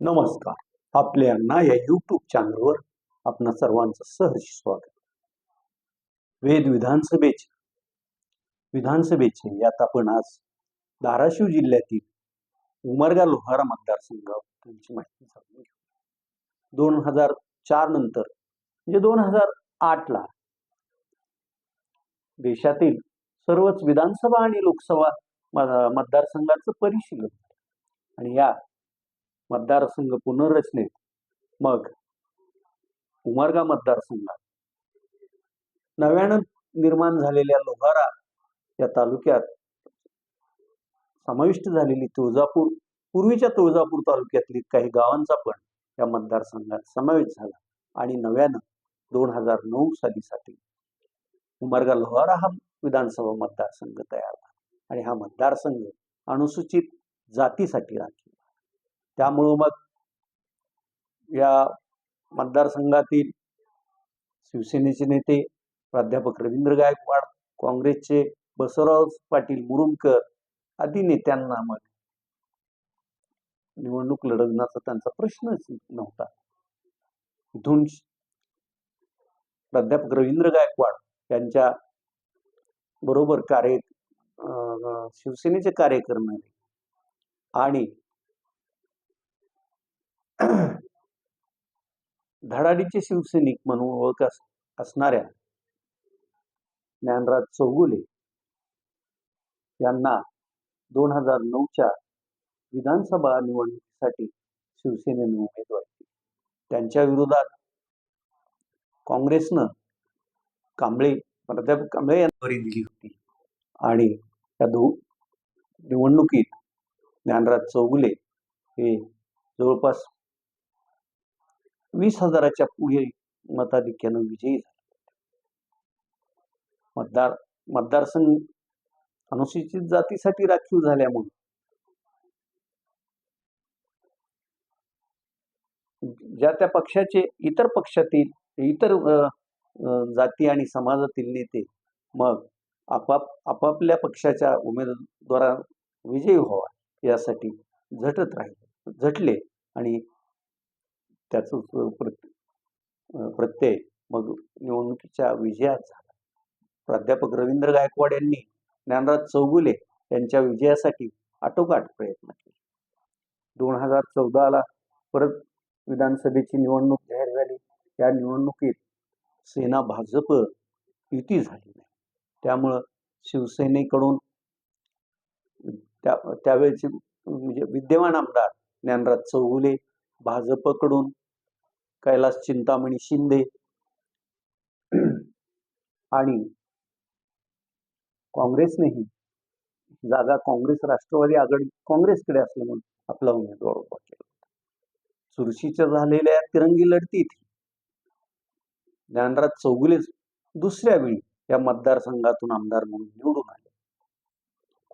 नमस्कार. आपल्यांना या यूट्यूब चॅनलवर आपण सर्वांचं सहर्ष स्वागत. वेद विधानसभेचे. विधानसभेचे. यात आपण आज धाराशिव जिल्ह्यातील उमरगा लोहारा मतदारसंघाची माहिती जाणून घेऊ. दोन हजार चार नंतर म्हणजे दोन हजार आठ ला देशातील सर्वच विधानसभा आणि लोकसभा मतदारसंघाचं परिशीलन आणि या मतदारसंघ पुनर्रचनेत. मग उमरगा मतदारसंघात. नव्यानं निर्माण झालेल्या लोहारा या तालुक्यात समाविष्ट झालेली तुळजापूर पूर्वीच्या तुळजापूर तालुक्यातली काही गावांचा पण या मतदारसंघात समावेश झाला आणि नव्यानं दोन हजार नऊ सालीसाठी उमरगा लोहारा हा विधानसभा मतदारसंघ तयार झाला आणि हा मतदारसंघ अनुसूचित जातीसाठी राखीव. त्यामुळं मग या मतदारसंघातील शिवसेनेचे नेते प्राध्यापक रवींद्र गायकवाड काँग्रेसचे बसवराव पाटील मुरुमकर आदी नेत्यांना मग निवडणूक लढवण्याचा त्यांचा प्रश्नच नव्हता. इथून प्राध्यापक रवींद्र गायकवाड यांच्या बरोबर कार्य शिवसेनेचे कार्य करणारे आणि धडाडीचे शिवसैनिक म्हणून ओळख असणाऱ्या ज्ञानराज चौगुले यांना दोन हजार नऊच्या विधानसभा निवडणुकीसाठी शिवसेनेने उमेदवारी त्यांच्या विरोधात काँग्रेसनं कांबळे प्राध्यापक कांबळे यांनी दिली होती. आणि या दो निवडणुकीत ज्ञानराज चौगुले हे जवळपास वीस हजाराच्या पुढे मताधिक्यानं विजयी झाले. मतदार मतदारसंघ अनुसूचित जातीसाठी राखीव झाल्यामुळे ज्या त्या पक्षाचे इतर पक्षातील इतर जाती आणि समाजातील नेते मग आपाप आपापल्या पक्षाच्या उमेदवारा विजयी व्हावा यासाठी झटत राहिले झटले आणि त्याचं प्रत- प्रत्यय. मग निवडणुकीच्या विजयात झाला. प्राध्यापक रवींद्र गायकवाड यांनी ज्ञानराज चौगुले यांच्या विजयासाठी आटोकाट प्रयत्न केले. दोन हजार चौदाला परत विधानसभेची निवडणूक जाहीर झाली. या निवडणुकीत सेना भाजप युती झाली नाही. त्यामुळं शिवसेनेकडून त्या त्यावेळेचे म्हणजे विद्यमान आमदार ज्ञानराज चौगुले भाजपकडून कैलास चिंतामणी शिंदे आणि काँग्रेसनेही जागा काँग्रेस राष्ट्रवादी आघाडी काँग्रेसकडे असल्यामुळे आपला उमेदवार उभा केला चुरशीच्या झालेल्या तिरंगी लढतीत ज्ञानराज चौगुलेच दुसऱ्या वेळी या मतदारसंघातून आमदार म्हणून निवडून आले.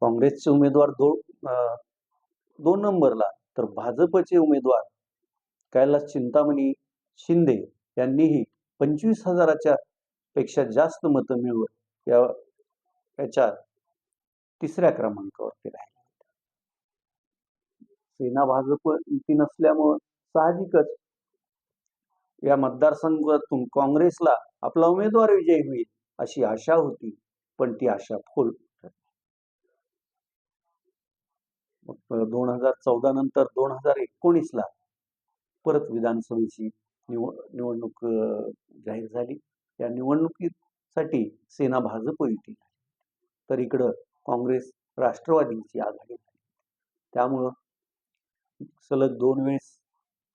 काँग्रेसचे उमेदवार दोन अं, दोन नंबरला तर भाजपचे उमेदवार कैलास चिंतामणी शिंदे यांनीही पंचवीस हजाराच्या पेक्षा जास्त मतं मिळवत या याच्या तिसऱ्या क्रमांकावरती राहिले सेना भाजप युती नसल्यामुळं साहजिकच या मतदारसंघातून काँग्रेसला आपला उमेदवार विजयी होईल अशी आशा होती पण ती आशा फोल दोन हजार चौदा नंतर दोन हजार एकोणीसला परत विधानसभेची निव निवडणूक जाहीर झाली. या निवडणुकीसाठी सेना भाजप युती झाली. तर इकडं काँग्रेस राष्ट्रवादीची आघाडी झाली. त्यामुळं सलग दोन वेळेस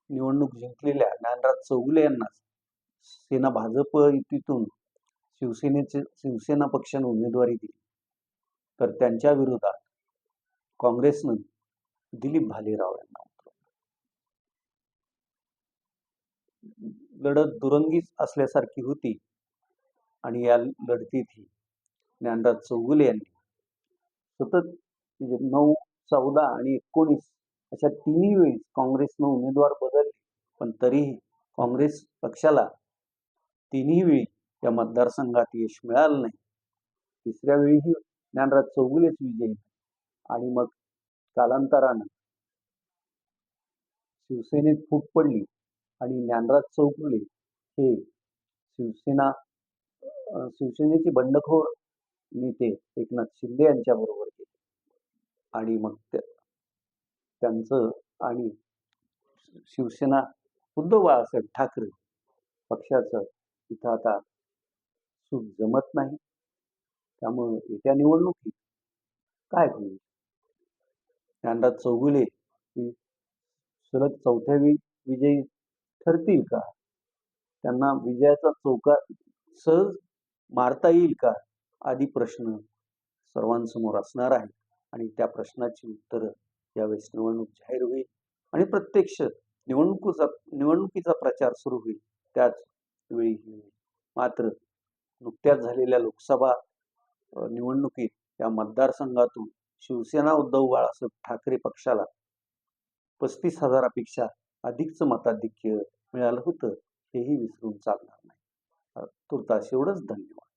निवडणूक जिंकलेल्या ज्ञानराज चौगुले यांना सेना भाजप युतीतून शिवसेनेचे शिवसेना पक्षाने उमेदवारी दिली. तर त्यांच्या विरोधात काँग्रेसनं दिलीप भालेराव यांना लढत दुरंगीच असल्यासारखी होती आणि या लढतीत ही ज्ञानराज चौगुले यांनी सतत म्हणजे नऊ चौदा आणि एकोणीस अशा तिन्ही वेळेस काँग्रेसनं उमेदवार बदलले. पण तरीही काँग्रेस पक्षाला तिन्ही वेळी या मतदारसंघात यश मिळालं नाही. तिसऱ्या वेळीही ज्ञानराज चौगुलेच विजयी आणि मग कालांतरानं शिवसेनेत फूट पडली. आणि ज्ञानराज चौगुले हे शिवसेना शिवसेनेचे बंडखोर नेते एकनाथ शिंदे यांच्या बरोबर गेले. आणि मग त्यांचं आणि शिवसेना उद्धव बाळासाहेब ठाकरे पक्षाचं इथं आता सुख जमत नाही. त्यामुळं येत्या निवडणुकीत काय होईल? ज्ञानराज चौगुले सलग चौथ्या वि विजयी ठरतील का? त्यांना विजयाचा चौका सहज मारता येईल का? आदी प्रश्न सर्वांसमोर असणार आहे आणि त्या प्रश्नाची उत्तरं यावेळेस निवडणूक जाहीर होईल आणि प्रत्यक्ष निवडणुकीचा निवडणुकीचा प्रचार सुरू होईल. त्याच वेळी मात्र नुकत्याच झालेल्या लोकसभा निवडणुकीत या मतदारसंघातून शिवसेना उद्धव बाळासाहेब ठाकरे पक्षाला पस्तीस हजारापेक्षा अधिकचं मताधिक्य मिळालं होतं हेही विसरून चालणार नाही. तुर्तास एवढंच धन्यवाद.